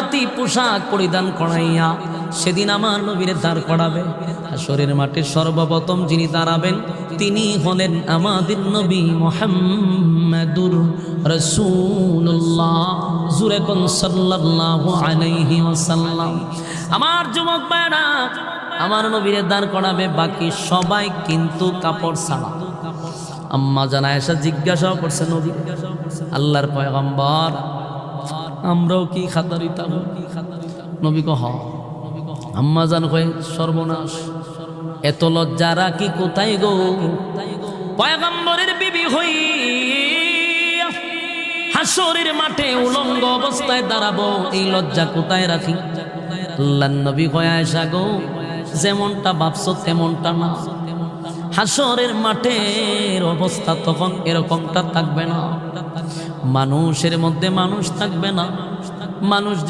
জান্নাতি পোশাক পরিধান করাইয়া সেদিন আমার নবীরে দাঁড় করাবে। হাসরের মাঠে সর্বপ্রথম যিনি দাঁড়াবেন, তিনি হলেন আমাদের নবী মোহাম্মদুর রসুল্লাহ জুরে কোন সাল্লাল্লাহু আলাইহি ওয়াসাল্লাম। আমার যুবক ভাইরা আমার নবীরে দাঁড় করাবে বাকি সবাই কিন্তু কাপড় ছাড়া। আম্মা জানা এসে জিজ্ঞাসা করছে নবী, আল্লাহর পয়গম্বর আমরাও কি খাতারিতাম নবী কহ, আম্মা জান কয়ে, সর্বনাশ। এত লজ্জা রাখি কোথায় গো? পয়গম্বরের বিবি হই হাসরের মাঠে উলঙ্গ অবস্থায় দাঁড়াবো, এই লজ্জা কোথায় রাখি? আল্লাহ নবী কয় আয়সা গো, যেমনটা ভাবছ তেমনটা না। হাসরের মাঠের অবস্থা তখন এরকমটা থাকবে না। মানুষের মধ্যে মানুষ থাকবে না। মানুষ